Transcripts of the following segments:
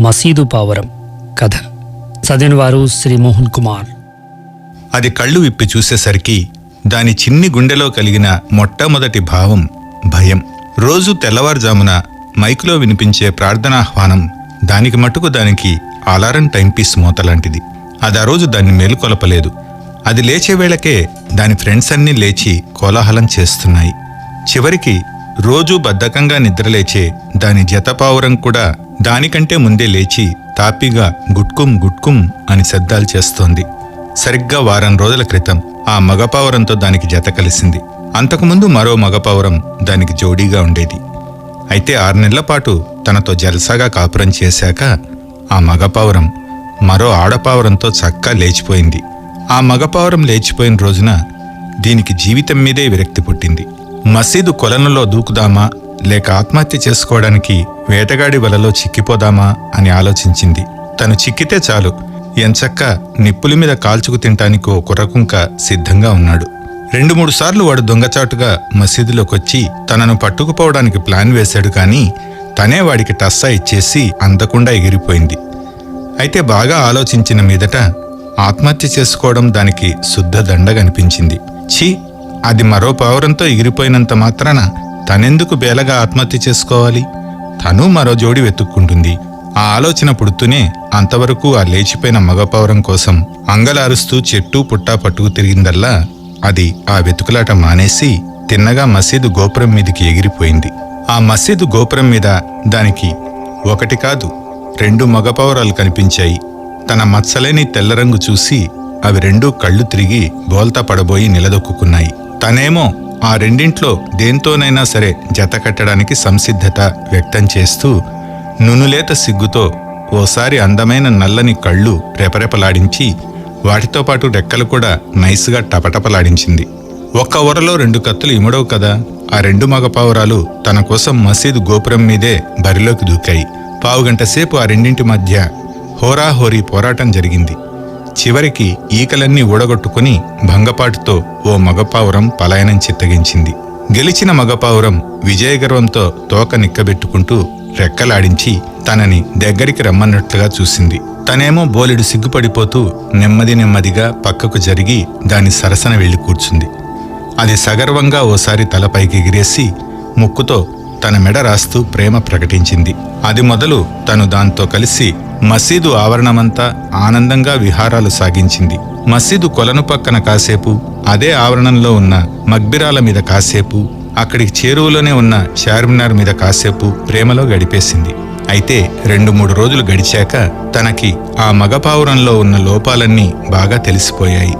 మసీదు పావురం కథ. చదివినవారు శ్రీ మోహన్ కుమార్. అది కళ్ళు విప్పి చూసేసరికి దాని చిన్ని గుండెలో కలిగిన మొట్టమొదటి భావం భయం. రోజు తెల్లవారుజామున మైకులో వినిపించే ప్రార్థనాహ్వానం దానికి మటుకు దానికి అలారం టైంపీస్ మోతలాంటిది. అది ఆ రోజు దాన్ని మేలుకొలపలేదు. అది లేచే వేళకే దాని ఫ్రెండ్స్ అన్నీ లేచి కోలాహలం చేస్తున్నాయి. చివరికి రోజూ బద్ధకంగా నిద్రలేచే దాని జతపావురం కూడా దానికంటే ముందే లేచి తాపిగా గుట్కుం గుట్కుం అని శబ్దాలు చేస్తోంది. సరిగ్గా వారం రోజుల క్రితం ఆ మగపావురంతో దానికి జత కలిసింది. అంతకుముందు మరో మగపావురం దానికి జోడీగా ఉండేది. అయితే ఆరు నెలల పాటు తనతో జల్సాగా కాపురం చేశాక ఆ మగపావురం మరో ఆడపావురంతో చక్కా లేచిపోయింది. ఆ మగపావురం లేచిపోయిన రోజున దీనికి జీవితం మీదే విరక్తి పుట్టింది. మసీదు కొలనులో దూకుదామా లేక ఆత్మహత్య చేసుకోవడానికి వేటగాడి వలలో చిక్కిపోదామా అని ఆలోచించింది. తను చిక్కితే చాలు. ఎంచక్క నిప్పుల మీద కాల్చుకు తింటానికో కుర్రకుంక సిద్ధంగా ఉన్నాడు. రెండు మూడు సార్లు వాడు దొంగచాటుగా మసీదులోకొచ్చి తనను పట్టుకుపోవడానికి ప్లాన్ వేశాడు కానీ తనే వాడికి టస్సా ఇచ్చేసి అందకుండా ఎగిరిపోయింది. అయితే బాగా ఆలోచించిన మీదట ఆత్మహత్య చేసుకోవడం దానికి శుద్ధ దండగనిపించింది. ఛీ అది మరో పావురంతో ఎగిరిపోయినంత మాత్రాన తనెందుకు బేలగా ఆత్మహత్య చేసుకోవాలి? తను మరో జోడి వెతుక్కుంటుంది. ఆ ఆలోచన పుడుతూనే అంతవరకు ఆ లేచిపోయిన మగపావరం కోసం అంగలారుస్తూ చెట్టు పుట్టా పట్టుకు తిరిగిందల్లా అది ఆ వెతుకులాట మానేసి తిన్నగా మసీదు గోపురం మీదికి ఎగిరిపోయింది. ఆ మసీదు గోపురం మీద దానికి ఒకటి కాదు రెండు మగపౌరాలు కనిపించాయి. తన మచ్చలేని తెల్లరంగు చూసి అవి రెండూ కళ్ళు తిరిగి బోల్తా పడబోయి నిలదొక్కున్నాయి తనేమో ఆ రెండింట్లో దేంతోనైనా సరే జత కట్టడానికి సంసిద్ధత వ్యక్తం చేస్తూ నునులేత సిగ్గుతో ఓసారి అందమైన నల్లని కళ్ళు రెపరెపలాడించి వాటితో పాటు రెక్కలు కూడా నైస్గా టపటపలాడించింది. ఒక్క ఒరలో రెండు కత్తులు ఇమడవు కదా? ఆ రెండు మగపావురాలు తన కోసం మసీదు గోపురం మీదే బరిలోకి దూకాయి. పావుగంట సేపు ఆ రెండింటి మధ్య హోరాహోరీ పోరాటం జరిగింది. చివరికి ఈకలన్నీ ఊడగొట్టుకుని భంగపాటుతో ఓ మగపావురం పలాయనం చిత్తగించింది. గెలిచిన మగపావురం విజయగర్వంతో తోక నిక్కబెట్టుకుంటూ రెక్కలాడించి తనని దగ్గరికి రమ్మన్నట్లుగా చూసింది. తనేమో బోలెడు సిగ్గుపడిపోతూ నెమ్మది నెమ్మదిగా పక్కకు జరిగి దాని సరసన వెళ్ళి కూర్చుంది. అది సగర్వంగా ఓసారి తలపైకి ఎగిరేసి ముక్కుతో తన మెడ రాస్తూ ప్రేమ ప్రకటించింది. అది మొదలు తను దాంతో కలిసి మసీదు ఆవరణమంతా ఆనందంగా విహారాలు సాగించింది. మసీదు కొలను పక్కన కాసేపు అదే ఆవరణంలో ఉన్న మగ్బిరాల మీద కాసేపు అక్కడికి చేరువలోనే ఉన్న చార్మినార్ మీద కాసేపు ప్రేమలో గడిపేసింది. అయితే రెండు మూడు రోజులు గడిచాక తనకి ఆ మగపావురంలో ఉన్న లోపాలన్నీ బాగా తెలిసిపోయాయి.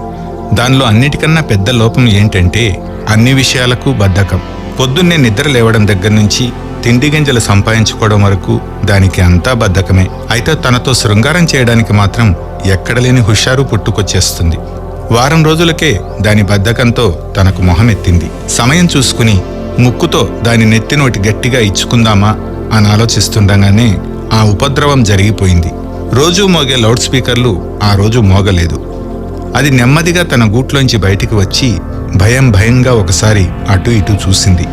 దానిలో అన్నిటికన్నా పెద్ద లోపం ఏంటంటే అన్ని విషయాలకు బద్ధకం. పొద్దున్నే నిద్ర లేవడం దగ్గర నుంచి తిండి గింజలు సంపాదించుకోవడం వరకు దానికి అంతా బద్ధకమే. అయితే తనతో శృంగారం చేయడానికి మాత్రం ఎక్కడలేని హుషారు పుట్టుకొచ్చేస్తుంది. వారం రోజులకే దాని బద్ధకంతో తనకు మొహమెత్తింది. సమయం చూసుకుని ముక్కుతో దాని నెత్తినోటి గట్టిగా ఇచ్చుకుందామా అని ఆలోచిస్తుండగానే ఆ ఉపద్రవం జరిగిపోయింది. రోజూ మోగే లౌడ్ స్పీకర్లు ఆ రోజు మోగలేదు. అది నెమ్మదిగా తన గూట్లోంచి బయటికి వచ్చి భయం భయంగా ఒకసారి అటు ఇటు చూసింది.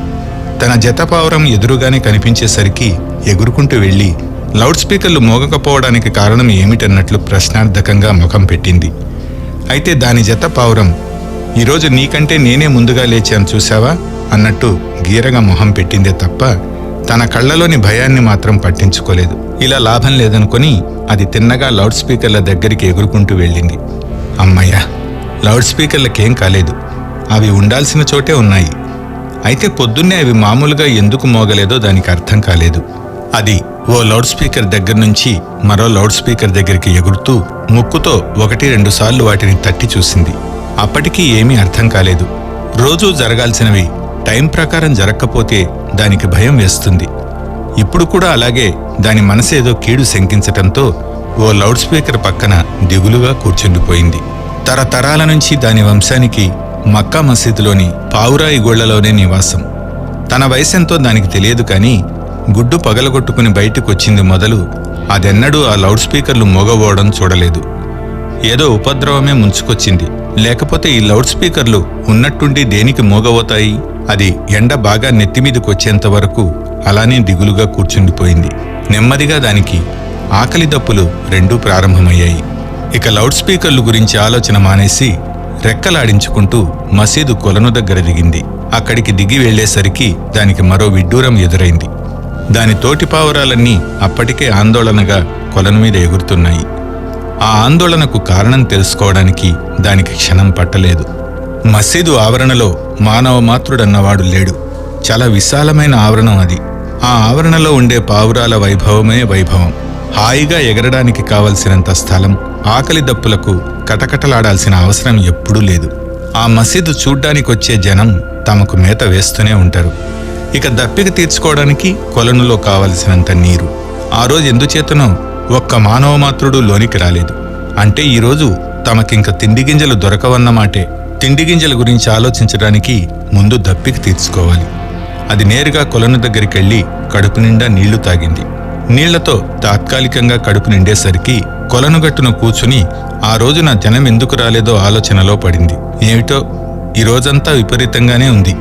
తన జతపావురం ఎదురుగానే కనిపించేసరికి ఎగురుకుంటూ వెళ్ళి లౌడ్ స్పీకర్లు మోగకపోవడానికి కారణం ఏమిటన్నట్లు ప్రశ్నార్థకంగా ముఖం పెట్టింది. అయితే దాని జత పావురం ఈరోజు నీకంటే నేనే ముందుగా లేచాను చూశావా? అన్నట్టు గీరగా మొహం పెట్టిందే తప్ప తన కళ్ళలోని భయాన్ని మాత్రం పట్టించుకోలేదు. ఇలా లాభం లేదనుకొని అది తిన్నగా లౌడ్ స్పీకర్ల దగ్గరికి ఎగురుకుంటూ వెళ్ళింది. అమ్మయ్యా లౌడ్ స్పీకర్లకేం కాలేదు. అవి ఉండాల్సిన చోటే ఉన్నాయి. అయితే పొద్దున్నే అవి మామూలుగా ఎందుకు మోగలేదో దానికి అర్థం కాలేదు. అది ఓ లౌడ్ స్పీకర్ దగ్గర నుంచి మరో లౌడ్ స్పీకర్ దగ్గరికి ఎగురుతూ ముక్కుతో ఒకటి రెండు సార్లు వాటిని తట్టి చూసింది. అప్పటికీ ఏమీ అర్థం కాలేదు. రోజూ జరగాల్సినవి టైం ప్రకారం జరగకపోతే దానికి భయం వేస్తుంది. ఇప్పుడు కూడా అలాగే దాని మనసేదో కీడు శంకించటంతో ఓ లౌడ్ స్పీకర్ పక్కన దిగులుగా కూర్చుండిపోయింది. తరతరాల నుంచి దాని వంశానికి మక్కా మసీదులోని పావురాయి గోళ్ళలోనే నివాసం. తన వయసెంతో దానికి తెలియదు కానీ గుడ్డు పగలగొట్టుకుని బయటకొచ్చింది మొదలు అదెన్నడూ ఆ లౌడ్ స్పీకర్లు మోగబోవడం చూడలేదు. ఏదో ఉపద్రవమే ముంచుకొచ్చింది. లేకపోతే ఈ లౌడ్ స్పీకర్లు ఉన్నట్టుండి దేనికి మోగబోతాయి? అది ఎండ బాగా నెత్తిమీదకొచ్చేంత వరకు అలానే దిగులుగా కూర్చుండిపోయింది. నెమ్మదిగా దానికి ఆకలి దప్పులు రెండూ ప్రారంభమయ్యాయి. ఇక లౌడ్ స్పీకర్లు గురించి ఆలోచన మానేసి రెక్కలాడించుకుంటూ మసీదు కొలను దగ్గర దిగింది. అక్కడికి దిగి వెళ్ళేసరికి దానికి మరో విడ్డూరం ఎదురైంది. దాని తోటి పావురాలన్నీ అప్పటికే ఆందోళనగా కొలను మీద ఎగురుతున్నాయి. ఆ ఆందోళనకు కారణం తెలుసుకోవడానికి దానికి క్షణం పట్టలేదు. మసీదు ఆవరణలో మానవ మాతృడన్నవాడు లేడు. చాలా విశాలమైన ఆవరణం అది. ఆ ఆవరణలో ఉండే పావురాల వైభవమే వైభవం. హాయిగా ఎగరడానికి కావలసినంత స్థలం ఆకలి దప్పులకు కటకటలాడాల్సిన అవసరం ఎప్పుడూ లేదు. ఆ మసీదు చూడ్డానికొచ్చే జనం తమకు మేత వేస్తూనే ఉంటారు. ఇక దప్పిక తీర్చుకోవడానికి కొలనులో కావలసినంత నీరు. ఆ రోజు ఎందుచేతనో ఒక్క మానవ మాత్రుడు లోనికి రాలేదు. అంటే ఈరోజు తమకింక తిండి గింజలు దొరకవన్నమాటే తిండి గింజల గురించి ఆలోచించడానికి ముందు దప్పిక తీర్చుకోవాలి. అది నేరుగా కొలను దగ్గరికెళ్ళి కడుపు నిండా నీళ్ళు తాగింది. నీళ్ళతో తాత్కాలికంగా కడుపు నిండేసరికి కొలనుగట్టున కూర్చుని ఆ రోజున జనం ఎందుకు రాలేదో ఆలోచనలో పడింది. ఏమిటో ఈ రోజంతా విపరీతంగానే ఉంది.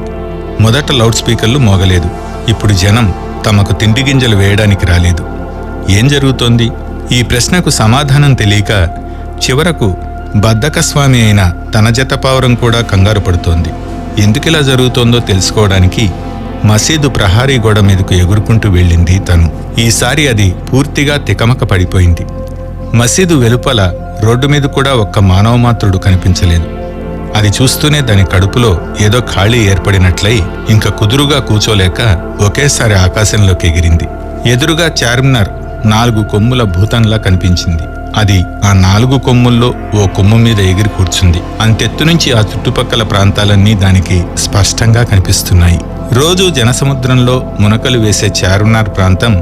మొదట లౌడ్ స్పీకర్లు మోగలేదు. ఇప్పుడు జనం తమకు తిండి గింజలు వేయడానికి రాలేదు. ఏం జరుగుతోంది? ఈ ప్రశ్నకు సమాధానం తెలియక చివరకు బద్దకస్వామి అయిన తన జతపావరం కూడా కంగారు పడుతోంది. ఎందుకిలా జరుగుతోందో తెలుసుకోవడానికి మసీదు ప్రహారీ గోడ మీదకు ఎగురుకుంటూ వెళ్ళింది తను. ఈసారి అది పూర్తిగా తికమక పడిపోయింది. మసీదు వెలుపల రోడ్డు మీద కూడా ఒక్క మానవమాత్రుడు కనిపించలేదు. అది చూస్తూనే దాని కడుపులో ఏదో ఖాళీ ఏర్పడినట్లయి ఇంక కుదురుగా కూచోలేక ఒకేసారి ఆకాశంలోకి ఎగిరింది. ఎదురుగా చార్మినార్ నాలుగు కొమ్ముల భూతంలా కనిపించింది. అది ఆ నాలుగు కొమ్ముల్లో ఓ కొమ్ము మీద ఎగిరి కూర్చుంది. అంతెత్తు నుంచి ఆ చుట్టుపక్కల ప్రాంతాలన్నీ దానికి స్పష్టంగా కనిపిస్తున్నాయి. రోజు జనసముద్రంలో మునకలు వేసే చార్మినార్ ప్రాంతం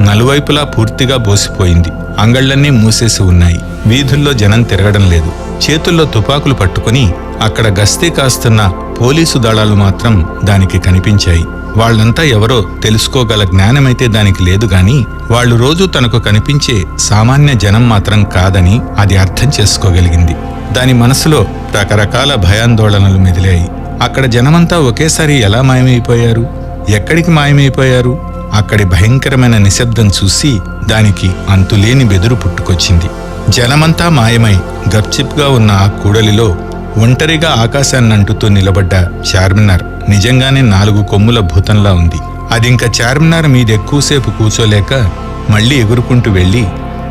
నలువైపులా పూర్తిగా బోసిపోయింది. అంగళ్ళన్నీ మూసేసి ఉన్నాయి. వీధుల్లో జనం తిరగడం లేదు. చేతుల్లో తుపాకులు పట్టుకుని అక్కడ గస్తీ కాస్తున్న పోలీసు దళాలు మాత్రం దానికి కనిపించాయి. వాళ్ళంతా ఎవరో తెలుసుకోగల జ్ఞానమైతే దానికి లేదు గాని వాళ్ళు రోజు తనకు కనిపించే సామాన్య జనం మాత్రం కాదని అది అర్థం చేసుకోగలిగింది. దాని మనసులో రకరకాల భయాందోళనలు మెదిలాయి. అక్కడ జనమంతా ఒకేసారి ఎలా మాయమైపోయారు? ఎక్కడికి మాయమైపోయారు? అక్కడి భయంకరమైన నిశ్శబ్దం చూసి దానికి అంతులేని బెదురు పుట్టుకొచ్చింది. జనమంతా మాయమై గప్చిప్గా ఉన్న ఆ కూడలిలో ఒంటరిగా ఆకాశాన్ని అంటుతూ నిలబడ్డ చార్మినార్ నిజంగానే నాలుగు కొమ్ముల భూతంలా ఉంది. అదింక చార్మినార్ మీద ఎక్కువసేపు కూర్చోలేక మళ్ళీ ఎగురుకుంటూ వెళ్ళి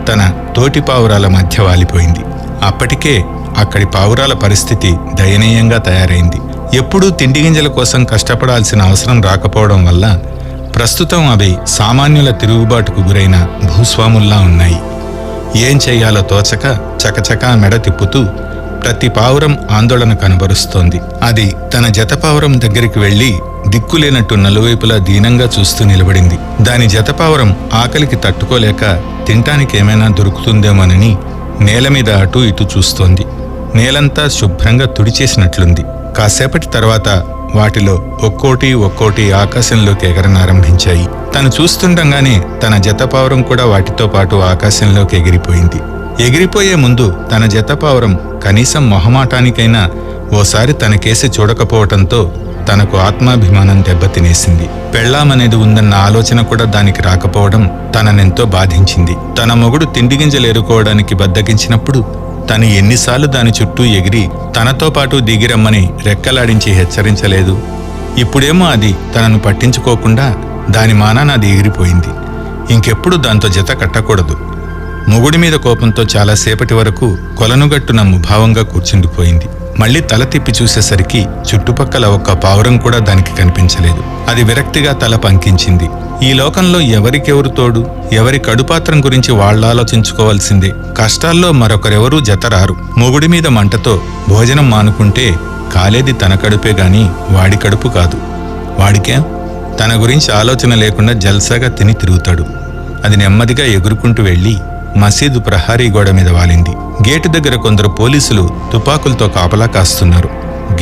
తన తోటి పావురాల మధ్య వాలిపోయింది. అప్పటికే అక్కడి పావురాల పరిస్థితి దయనీయంగా తయారైంది. ఎప్పుడూ తిండి గింజల కోసం కష్టపడాల్సిన అవసరం రాకపోవడం వల్ల ప్రస్తుతం అవి సామాన్యుల తిరుగుబాటుకు గురైన భూస్వాముల్లా ఉన్నాయి. ఏం చేయాలో తోచక చకచకా మెడ తిప్పుతూ ప్రతి పావురం ఆందోళన కనబరుస్తోంది అది తన జత పావురం దగ్గరికి వెళ్ళి దిక్కులేనట్టు నలువైపులా దీనంగా చూస్తూ నిలబడింది. దాని జతపావరం ఆకలికి తట్టుకోలేక తింటానికి ఏమైనా దొరుకుతుందేమోనని నేల మీద అటూ ఇటూ చూస్తోంది. నేలంతా శుభ్రంగా తుడిచేసినట్లుంది. కాసేపటి తర్వాత వాటిలో ఒక్కోటి ఒక్కోటి ఆకాశంలోకి ఎగరనారంభించాయి తను చూస్తుండగానే తన జతపావురం కూడా వాటితో పాటు ఆకాశంలోకి ఎగిరిపోయింది. ఎగిరిపోయే ముందు తన జతపావురం కనీసం మొహమాటానికైనా ఓసారి తన కేసి చూడకపోవటంతో తనకు ఆత్మాభిమానం దెబ్బతినేసింది. పెళ్ళామనేది ఉందన్న ఆలోచన కూడా దానికి రాకపోవడం తననెంతో బాధించింది. తన మొగుడు తిండి గింజలు ఏరుకోవడానికి బద్దకించినప్పుడు తను ఎన్నిసార్లు దాని చుట్టూ ఎగిరి తనతో పాటు దిగిరమ్మని రెక్కలాడించి హెచ్చరించలేదు. ఇప్పుడేమో అది తనను పట్టించుకోకుండా దాని మానాన అది ఎగిరిపోయింది. ఇంకెప్పుడు దాంతో జత కట్టకూడదు. మొగుడి మీద కోపంతో చాలాసేపటి వరకు కొలనుగట్టున ముభావంగా కూర్చుండిపోయింది. మళ్ళీ తల తిప్పి చూసేసరికి చుట్టుపక్కల ఒక్క పావురం కూడా దానికి కనిపించలేదు. అది విరక్తిగా తల పంకించింది. ఈ లోకంలో ఎవరికెవరు తోడు? ఎవరి కడుపాత్రం గురించి వాళ్ళాలోచించుకోవాల్సిందే కష్టాల్లో మరొకరెవరూ జతరారు. మొగుడి మీద మంటతో భోజనం మానుకుంటే కాలేది తన కడుపే గాని వాడి కడుపు కాదు. వాడికే? తన గురించి ఆలోచన లేకుండా జల్సాగా తిని తిరుగుతాడు. అది నెమ్మదిగా ఎగురుకుంటూ వెళ్ళి మసీదు ప్రహారీ గోడ మీద వాలింది. గేటు దగ్గర కొందరు పోలీసులు తుపాకులతో కాపలా కాస్తున్నారు.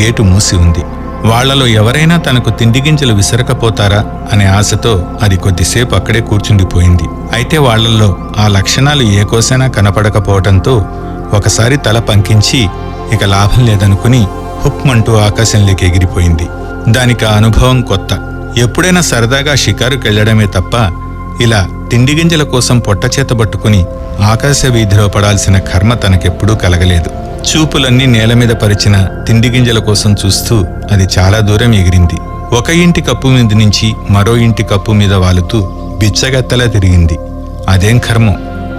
గేటు మూసి ఉంది. వాళ్ళలో ఎవరైనా తనకు తిండి గింజలు విసరకపోతారా అనే ఆశతో అది కొద్దిసేపు అక్కడే కూర్చుండిపోయింది. అయితే వాళ్ళలో ఆ లక్షణాలు ఏ కోసైనా కనపడకపోవటంతో ఒకసారి తల పంకించి ఇక లాభం లేదనుకుని హుప్మంటూ ఆకాశంలోకి ఎగిరిపోయింది. దానికి ఆ అనుభవం కొత్త. ఎప్పుడైనా సరదాగా షికారుకెళ్ళడమే తప్ప ఇలా తిండి గింజల కోసం పొట్టచేత పట్టుకుని ఆకాశ వీధిలో పడాల్సిన కర్మ తనకెప్పుడూ కలగలేదు. చూపులన్నీ నేల మీద పరిచిన తిండిగింజల కోసం చూస్తూ అది చాలా దూరం ఎగిరింది. ఒక ఇంటి కప్పు మీద నుంచి మరో ఇంటి కప్పు మీద వాలుతూ బిచ్చగత్తలా తిరిగింది. అదేం కర్మం?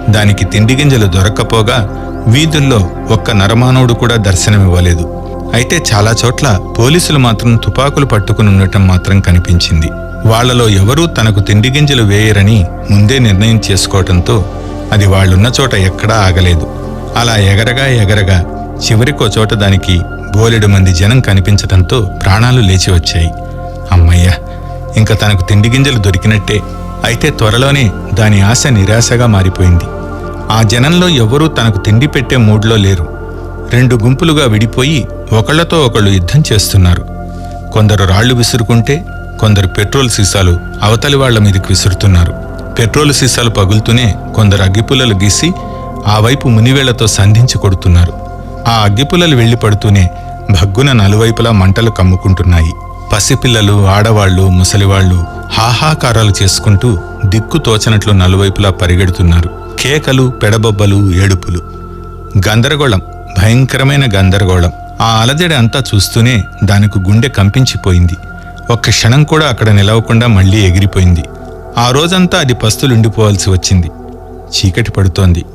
దానికి తిండిగింజలు దొరక్కపోగా వీధుల్లో ఒక్క నరమానవుడు కూడా దర్శనమివ్వలేదు. అయితే చాలా చోట్ల పోలీసులు మాత్రం తుపాకులు పట్టుకుని ఉండటం మాత్రం కనిపించింది. వాళ్ళలో ఎవరూ తనకు తిండిగింజలు వేయరని ముందే నిర్ణయం చేసుకోవటంతో అది వాళ్ళున్న చోట ఎక్కడా ఆగలేదు. అలా ఎగరగా ఎగరగా చివరికో చోట దానికి బోలెడు మంది జనం కనిపించటంతో ప్రాణాలు లేచి వచ్చాయి. అమ్మయ్య ఇంకా తనకు తిండి గింజలు దొరికినట్టే. అయితే త్వరలోనే దాని ఆశ నిరాశగా మారిపోయింది. ఆ జనంలో ఎవరూ తనకు తిండి పెట్టే మూడ్లో లేరు. రెండు గుంపులుగా విడిపోయి ఒకళ్ళతో ఒకళ్ళు యుద్ధం చేస్తున్నారు. కొందరు రాళ్ళు విసురుకుంటే కొందరు పెట్రోల్ సీసాలు అవతలి వాళ్ళ మీదకి విసురుతున్నారు. పెట్రోల్ సీసాలు పగులుతూనే కొందరు అగ్గిపుల్లలు గీసి ఆ వైపు మునివేళ్ళతో సంధించి కొడుతున్నారు. ఆ అగ్గిపుల్లలు వెళ్ళి పడుతూనే భగ్గున నలువైపులా మంటలు కమ్ముకుంటున్నాయి. పసిపిల్లలు ఆడవాళ్ళు ముసలివాళ్ళు హాహాకారాలు చేసుకుంటూ దిక్కు తోచనట్లు నలువైపులా పరిగెడుతున్నారు. కేకలు పెడబొబ్బలు ఏడుపులు. గందరగోళం భయంకరమైన గందరగోళం. ఆ అలజడి అంతా చూస్తూనే దానికి గుండె కంపించిపోయింది. ఒక్క క్షణం కూడా అక్కడ నిలవకుండా మళ్ళీ ఎగిరిపోయింది. ఆ రోజంతా అది పస్తులుండిపోవాల్సి వచ్చింది. చీకటి పడుతోంది.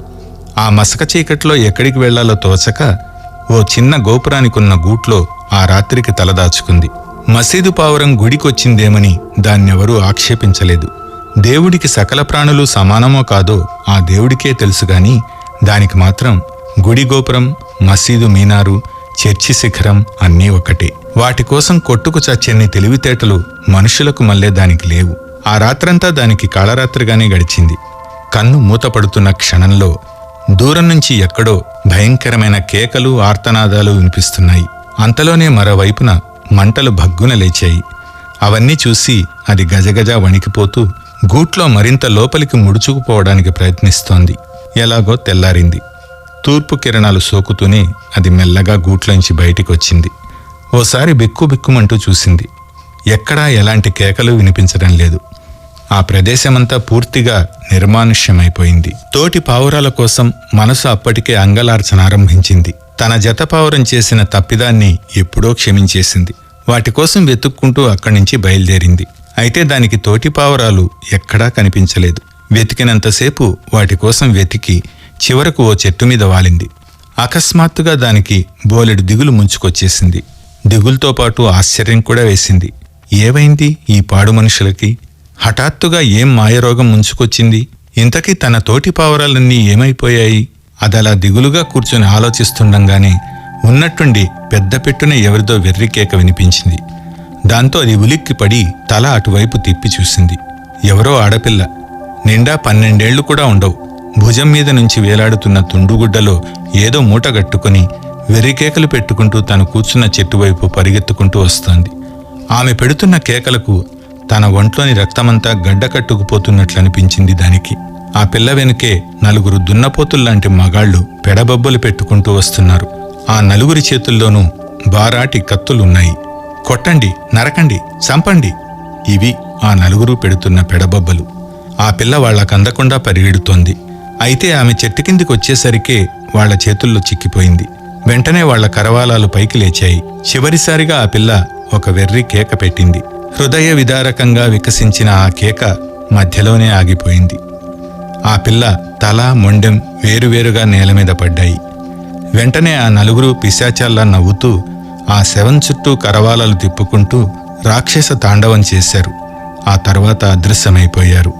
ఆ మసక చీకట్లో ఎక్కడికి వెళ్ళాలో తోచక ఓ చిన్న గోపురానికున్న గూట్లో ఆ రాత్రికి తలదాచుకుంది మసీదు పావురం గుడికొచ్చిందేమని దాన్నెవరూ ఆక్షేపించలేదు. దేవుడికి సకల ప్రాణులు సమానమో కాదో ఆ దేవుడికే తెలుసుగాని దానికి మాత్రం గుడి గోపురం మసీదు మీనారు చర్చి శిఖరం అన్నీ ఒకటే వాటి కోసం కొట్టుకు చచ్చెన్ని తెలివితేటలు మనుషులకు మళ్ళే దానికి లేవు. ఆ రాత్రంతా దానికి కాళరాత్రిగానే గడిచింది. కన్ను మూతపడుతున్న క్షణంలో దూరం నుంచి ఎక్కడో భయంకరమైన కేకలు ఆర్తనాదాలు వినిపిస్తున్నాయి. అంతలోనే మరోవైపున మంటలు భగ్గున లేచాయి. అవన్నీ చూసి అది గజగజ వణికిపోతూ గూట్లో మరింత లోపలికి ముడుచుకుపోవడానికి ప్రయత్నిస్తోంది. ఎలాగో తెల్లారింది. తూర్పు కిరణాలు సోకుతూనే అది మెల్లగా గూట్లోంచి బయటికి వచ్చింది ఓసారి బిక్కు బిక్కుమంటూ చూసింది. ఎక్కడా ఎలాంటి కేకలు వినిపించడం లేదు. ఆ ప్రదేశమంతా పూర్తిగా నిర్మానుష్యమైపోయింది. తోటి పావురాల కోసం మనసు అప్పటికే అంగలార్చనారంభించింది తన జత పావురం చేసిన తప్పిదాన్ని ఎప్పుడో క్షమించేసింది. వాటి కోసం వెతుక్కుంటూ అక్కడి నుంచి బయలుదేరింది. అయితే దానికి తోటి పావురాలు ఎక్కడా కనిపించలేదు. వెతికినంతసేపు వాటి కోసం వెతికి చివరకు ఓ చెట్టు మీద వాలింది. అకస్మాత్తుగా దానికి బోలెడు దిగులు ముంచుకొచ్చేసింది. దిగులతో పాటు ఆశ్చర్యం కూడా వేసింది. ఏవైంది ఈ పాడు మనుషులకి? హఠాత్తుగా ఏం మాయరోగం ముంచుకొచ్చింది? ఇంతకీ తన తోటి పావురాలన్నీ ఏమైపోయాయి? అదలా దిగులుగా కూర్చుని ఆలోచిస్తుండగానే ఉన్నట్టుండి పెద్ద పెట్టున ఎవరిదో వెర్రికేక వినిపించింది. దాంతో అది ఉలిక్కిపడి తల అటువైపు తిప్పి చూసింది. ఎవరో ఆడపిల్ల. నిండా పన్నెండేళ్ళు కూడా ఉండవు. భుజం మీద నుంచి వేలాడుతున్న తుండుగుడ్డలో ఏదో మూటగట్టుకుని వెర్రికేకలు పెట్టుకుంటూ తను కూర్చున్న చెట్టువైపు పరిగెత్తుకుంటూ వస్తోంది. ఆమె పెడుతున్న కేకలకు తన ఒంట్లోని రక్తమంతా గడ్డకట్టుకుపోతున్నట్లనిపించింది దానికి. ఆ పిల్ల వెనుకే నలుగురు దున్నపోతుల్లాంటి మగాళ్ళు పెడబబ్బలు పెట్టుకుంటూ వస్తున్నారు. ఆ నలుగురి చేతుల్లోనూ బారాటి కత్తులున్నాయి. కొట్టండి నరకండి చంపండి ఇవి ఆ నలుగురు పెడుతున్న పెడబబ్బలు. ఆ పిల్ల వాళ్ళకందకుండా పరిగెడుతోంది. అయితే ఆమె చెట్టు కిందికి వచ్చేసరికే వాళ్ళ చేతుల్లో చిక్కిపోయింది. వెంటనే వాళ్ళ కరవాలాలు పైకి లేచాయి. చివరిసారిగా ఆ పిల్ల ఒక వెర్రి కేక పెట్టింది. హృదయ విదారకంగా వికసించిన ఆ కేక మధ్యలోనే ఆగిపోయింది. ఆ పిల్ల తల మొండెం వేరువేరుగా నేల మీద పడ్డాయి. వెంటనే ఆ నలుగురు పిశాచాల్లా నవ్వుతూ ఆ శవం చుట్టూ కరవాలలు తిప్పుకుంటూ రాక్షస తాండవం చేశారు. ఆ తర్వాత అదృశ్యమైపోయారు.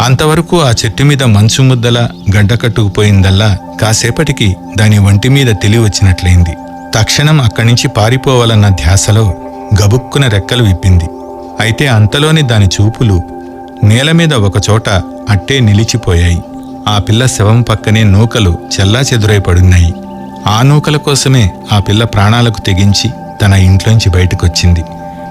అంతవరకు ఆ చెట్టు మీద మంచు ముద్దలా గడ్డకట్టుకుపోయిందల్లా కాసేపటికి దాని ఒంటి మీద తెలివి వచ్చినట్లయింది. తక్షణం అక్కడి నుంచి పారిపోవాలన్న ధ్యాసలో గబుక్కున రెక్కలు విప్పింది. అయితే అంతలోని దాని చూపులు నేల మీద ఒకచోట అట్టే నిలిచిపోయాయి. ఆ పిల్ల శవం పక్కనే నూకలు చెల్లాచెదురై పడున్నాయి. ఆ నూకల కోసమే ఆ పిల్ల ప్రాణాలకు తెగించి తన ఇంట్లోంచి బయటకొచ్చింది.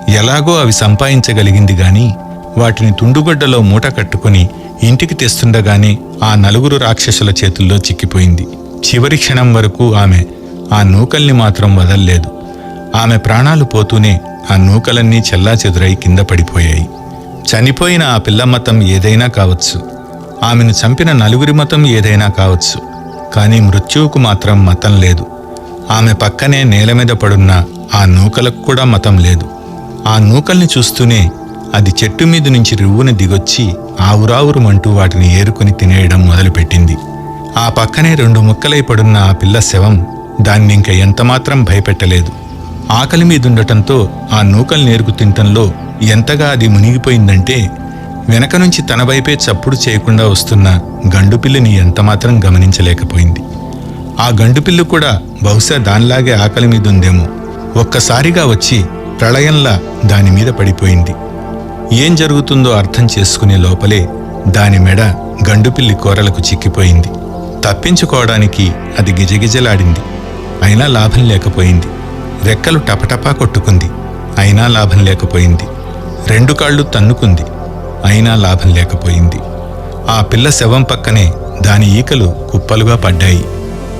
ఎలాగో అవి సంపాదించగలిగింది గాని వాటిని తుండుగొడ్డలో మూట కట్టుకుని ఇంటికి తెస్తుండగానే ఆ నలుగురు రాక్షసుల చేతుల్లో చిక్కిపోయింది. చివరి క్షణం వరకు ఆమె ఆ నూకల్ని మాత్రం వదల్లేదు. ఆమె ప్రాణాలు పోతూనే ఆ నూకలన్నీ చెల్లాచెదురై కింద పడిపోయాయి. చనిపోయిన ఆ పిల్ల మతం ఏదైనా కావచ్చు. ఆమెను చంపిన నలుగురి మతం ఏదైనా కావచ్చు. కానీ మృత్యువుకు మాత్రం మతం లేదు. ఆమె పక్కనే నేల మీద పడున్న ఆ నూకలకు కూడా మతం లేదు. ఆ నూకల్ని చూస్తూనే అది చెట్టు మీద నుంచి రివ్వున దిగొచ్చి ఆవురావురుమంటూ వాటిని ఏరుకుని తినేయడం మొదలుపెట్టింది. ఆ పక్కనే రెండు ముక్కలై పడున్న ఆ పిల్ల శవం దాన్ని ఇంక ఎంతమాత్రం భయపెట్టలేదు. ఆకలి మీదుండటంతో ఆ నూకలు నేరుకు తింటంలో ఎంతగా అది మునిగిపోయిందంటే వెనక నుంచి తన వైపే చప్పుడు చేయకుండా వస్తున్న గండుపిల్లిని ఎంతమాత్రం గమనించలేకపోయింది. ఆ గండుపిల్లు కూడా బహుశా దానిలాగే ఆకలి మీద ఉందేమో ఒక్కసారిగా వచ్చి ప్రళయంలా దాని మీద పడిపోయింది. ఏం జరుగుతుందో అర్థం చేసుకునే లోపలే దాని మెడ గండుపిల్లి కూరలకు చిక్కిపోయింది. తప్పించుకోవడానికి అది గిజగిజలాడింది. అయినా లాభం లేకపోయింది. రెక్కలు టపటపా కొట్టుకుంది. అయినా లాభం లేకపోయింది. రెండు కాళ్ళు తన్నుకుంది. అయినా లాభం లేకపోయింది. ఆ పిల్ల శవం పక్కనే దాని ఈకలు కుప్పలుగా పడ్డాయి.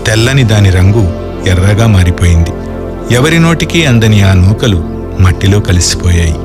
తెల్లని దాని రంగు ఎర్రగా మారిపోయింది. ఎవరి నోటికి అందని ఆ నూకలు మట్టిలో కలిసిపోయాయి.